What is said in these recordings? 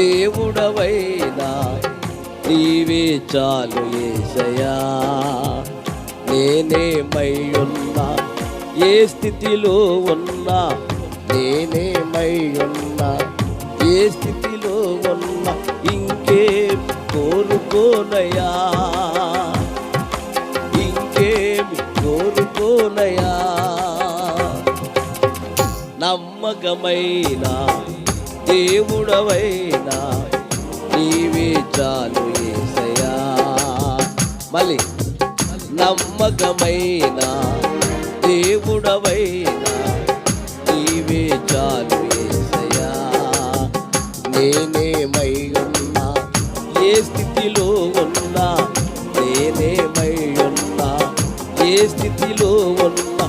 దేవుడవైనా నీవే చాలు ఏసయా నేనేమై ఉన్నా ఏ స్థితిలో ఉన్నా నేనేమై ఉన్నా ఏ స్థితిలో ఉన్నా ఇంకేం కోరుకోనయా ఇంకేమి కోరుకోనయా నమ్మకమైన దేవుడవైనా నీవే చాలు ఏసయా మళ్ళీ నమ్మకమైన దేవుడవైనా నీవే చాలు ఏసయా నేనేమై ఉన్నా ఏ స్థితిలో ఉన్నా నేనేమై ఉన్నా ఏ స్థితిలో ఉన్నా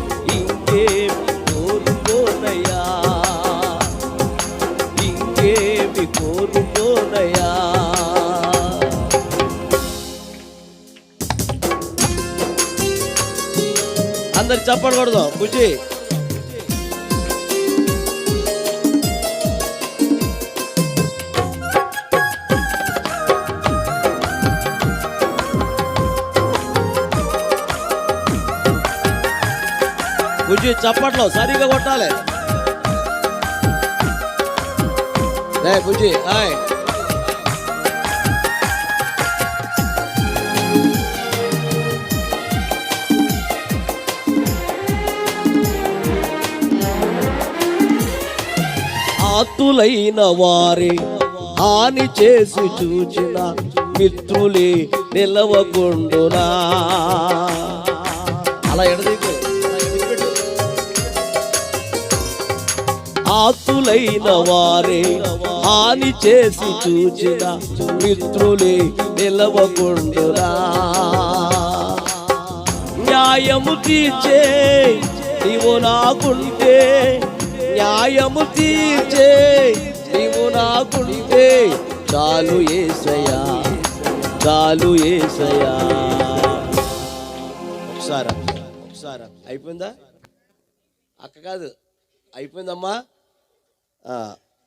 అందరు చెప్పకూడదు బుజ్జి బుజ్జి చప్పట్లో సరిగా కొట్టాలి. రే బుజ్జి హాయ్ ఆతులైన వారే. హాని చేసి చూచిన మిత్రులే నిలవకుండునా. అలా ఎడదీకు ఆతులైన వారే హాని చేసి చూచిన మిత్రులే నిలవకుండునా. న్యాయము తీర్చే నీవు నాకుంటే న్యాయము తీర్చే నీవు నాకుంటే చాలు ఏసయ్యా చాలు ఏసయ్యా. ఒకసారి ఒకసారి అయిపోయిందా? అక్క కాదు అయిపోయిందమ్మా.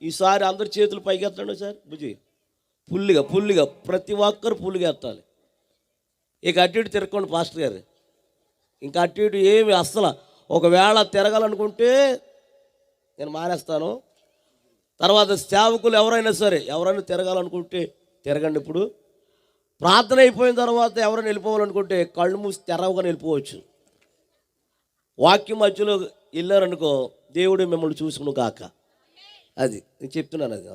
ఈసారి అందరి చేతులు పైకి ఎత్తండి సార్ బుజ్జి. పుల్లిగా పుల్లిగా ప్రతి ఒక్కరు పుల్లిగా ఎత్తాలి. ఇక అటు ఇటు తిరగండి పాస్టర్ గారు. ఇంకా అటు ఇటు ఏమి అస్సలు ఒకవేళ తిరగాలనుకుంటే నేను మానేస్తాను. తర్వాత సేవకులు ఎవరైనా సరే ఎవరైనా తిరగాలనుకుంటే తిరగండి ఇప్పుడు. ప్రార్థన అయిపోయిన తర్వాత ఎవరైనా వెళ్ళిపోవాలనుకుంటే కళ్ళు మూసి తెరవగా వెళ్ళిపోవచ్చు. వాక్యం మధ్యలో వెళ్ళారనుకో దేవుడు మిమ్మల్ని చూసుకును కాక. అది నేను చెప్తున్నాను అది.